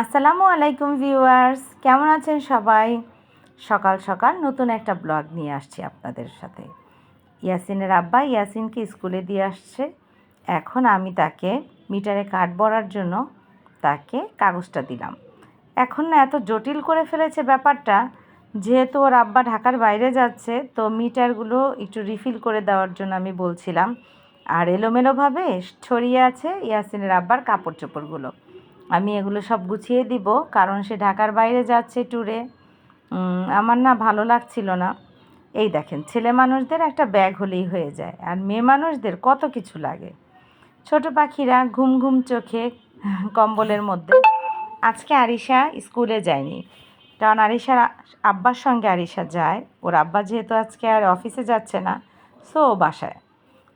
আসসালামু আলাইকুম ভিউয়ার্স, কেমন আছেন সবাই? সকাল সকাল নতুন একটা ব্লগ নিয়ে আসছি আপনাদের সাথে। ইয়াসিনের আব্বা ইয়াসিনকে স্কুলে দিয়ে আসছে। এখন আমি তাকে মিটারে কাঠ ভরার জন্য তাকে কাগজটা দিলাম। এখন না এত জটিল করে ফেলেছে ব্যাপারটা, যেহেতু ওর আব্বা ঢাকার বাইরে যাচ্ছে, তো মিটারগুলো একটু রিফিল করে দেওয়ার জন্য আমি বলছিলাম। আর এলোমেলোভাবে ছড়িয়ে আছে ইয়াসিনের আব্বার কাপড় চোপড়গুলো আমি এগুলো সব গুছিয়ে দিব, কারণ সে ঢাকার বাইরে যাচ্ছে ট্যুরে আমার না ভালো লাগছিল না। এই দেখেন, ছেলে মানুষদের একটা ব্যাগ হলেই হয়ে যায়, আর মেয়ে মানুষদের কত কিছু লাগে। ছোট পাখিরা ঘুম ঘুম চোখে কম্বলের মধ্যে। আজকে আরিশা স্কুলে যায়নি, কারণ আরিশার আব্বার সঙ্গে আরিশা যায়। ওর আব্বা যেহেতু আজকে আর অফিসে যাচ্ছে না সো ও বাসায়।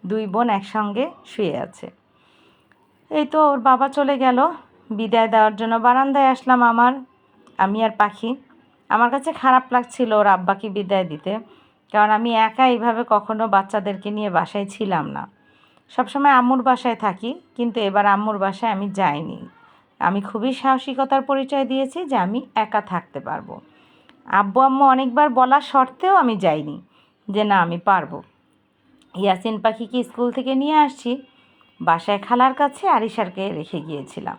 দুই বোন একসঙ্গে শুয়ে আছে। এই তো ওর বাবা চলে গেল বিদায় দেওয়ার জন্য বারান্দায় আসলাম আমার, আমি আর পাখি। আমার কাছে খারাপ লাগছিল ওর আব্বাকে বিদায় দিতে, কারণ আমি একা এইভাবে কখনো বাচ্চাদেরকে নিয়ে বাসায় ছিলাম না। সবসময় আম্মুর বাসায় থাকি, কিন্তু এবার আম্মুর বাসায় আমি যাইনি। আমি খুবই সাহসিকতার পরিচয় দিয়েছি যে আমি একা থাকতে পারব। আব্বু আম্মু অনেকবার বলা সত্ত্বেও আমি যাইনি যে না, আমি পারব। ইয়াসিন পাখিকে স্কুল থেকে নিয়ে আসছি, বাসায় খালার কাছে আরিশারকে রেখে গিয়েছিলাম।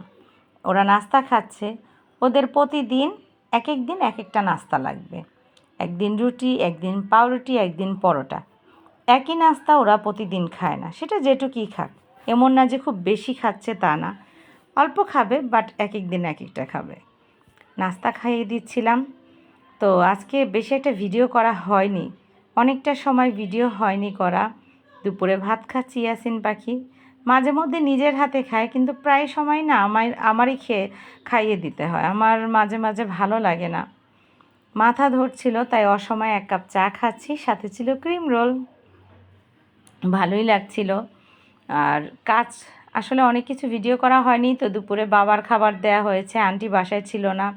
ওরা নাস্তা খাচ্ছে। ওদের প্রতিদিন এক এক দিন এক একটা নাস্তা লাগবে। একদিন রুটি, একদিন পাউরুটি, একদিন পরোটা। একই নাস্তা ওরা প্রতিদিন খায় না। সেটা যেটুকুই খাক। এমন না যে খুব বেশি খাচ্ছে তা না। অল্প খাবে, বাট এক এক দিন এক একটা খাবে। নাস্তা খাইয়ে দিচ্ছিলাম। তো আজকে বেশি একটা ভিডিও করা হয়নি। অনেকটা সময় ভিডিও হয়নি করা। দুপুরে ভাত খাচ্ছি ইয়াসিন পাখি। মাঝে মধ্যে নিজের হাতে খায়, কিন্তু প্রায় সময় না আমার আমারই খেয়ে খাইয়ে দিতে হয়। আমার মাঝে মাঝে ভালো লাগে না। মাথা ধরছিল, তাই অসময়ে এক কাপ চা খাচ্ছি, সাথে ছিল ক্রিম রোল। ভালোই লাগছিল। আর কাজ, আসলে অনেক কিছু ভিডিও করা হয়নি, তো দুপুরে বাবার খাবার দেয়া হয়েছে, আন্টি বাসায় ছিল না।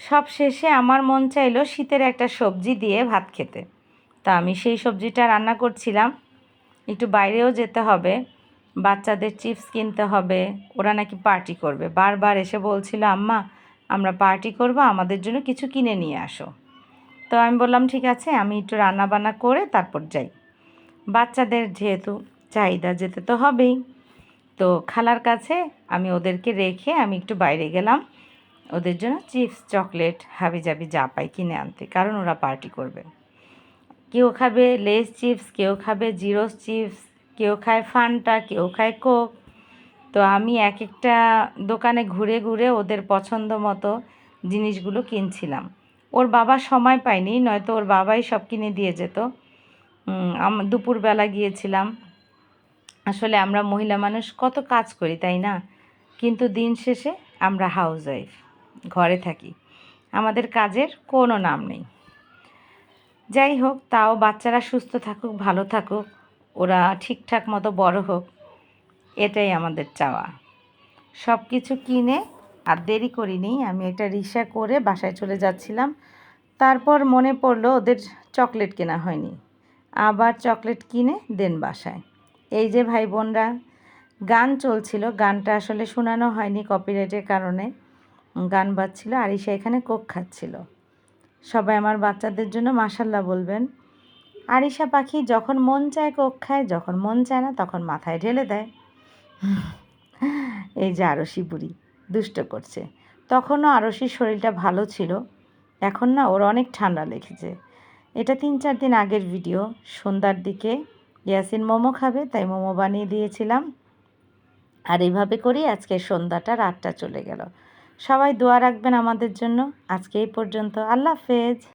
সব শেষে আমার মন চাইলো শীতের একটা সবজি দিয়ে ভাত খেতে। তা আমি সেই সবজিটা রান্না করছিলাম। একটু বাইরেও যেতে হবে। বাচ্চাদের চিপস কিনতে হবে, ওরা নাকি পার্টি করবে। বারবার এসে বলছিল, আম্মা, আমরা পার্টি করব, আমাদের জন্য কিছু কিনে নিয়ে আসো। তো আমি বললাম, ঠিক আছে, আমি একটু রান্না বান্না করে তারপর যাই। বাচ্চাদের যেহেতু চাহিদা যেতে তো হবেই। তো খালার কাছে আমি ওদেরকে রেখে আমি একটু বাইরে গেলাম। ওদের জন্য চিপস, চকলেট হাবি জাবি যা পাই কিনে আনতে, কারণ ওরা পার্টি করবে। কেউ খাবে লেস চিপস, কেউ খাবে জিরোস চিপস কেউ খায় ফান্টা কেউ খায় কোক তো আমি এক একটা দোকানে ঘুরে ঘুরে ওদের পছন্দ মতো জিনিসগুলো কিনছিলাম। ওর বাবা সময় পায়নি, নয়তো ওর বাবাই সব কিনে দিয়ে যেত। দুপুরবেলা গিয়েছিলাম। আসলে আমরা মহিলা মানুষ কত কাজ করি, তাই না? কিন্তু দিন শেষে আমরা হাউস ওয়াইফ ঘরে থাকি। আমাদের কাজের কোনো নাম নেই। যাই হোক, তাও বাচ্চারা সুস্থ থাকুক, ভালো থাকুক। ওরা ঠিকঠাক মতো বড় হোক, এটাই আমাদের চাওয়া। সব কিছু কিনে আর দেরি করিনি, আমি একটা রিক্সা করে বাসায় চলে যাচ্ছিলাম। তারপর মনে পড়ল ওদের চকলেট কেনা হয়নি। আবার চকলেট কিনে দেন বাসায়। এই যে ভাই বোনরা, গান চলছিল, গানটা আসলে শোনানো হয়নি কপিরাইটের কারণে। গান বাজছিল, আরিশা এখানে কোক খাচ্ছিল। সবাই আমার বাচ্চাদের জন্য মাসাল্লাহ বলবেন। আরিশা পাখি যখন মন চায় কোক খায়, যখন মন চায় না তখন মাথায় ঢেলে দেয়। এই যে আরসি বুড়ি, দুষ্ট করছে। তখনও আরসির শরীরটা ভালো ছিল। এখন না ওর অনেক ঠান্ডা লেগেছে। এটা তিন চার দিন আগের ভিডিও। সন্ধ্যার দিকে ইয়াসিন মোমো খাবে, তাই মোমো বানিয়ে দিয়েছিলাম। আর এইভাবে করেই আজকে সন্ধ্যাটা, রাতটা চলে গেল। সবাই দোয়া রাখবেন আমাদের জন্য। আজকে এই পর্যন্ত। আল্লাহ হাফেজ।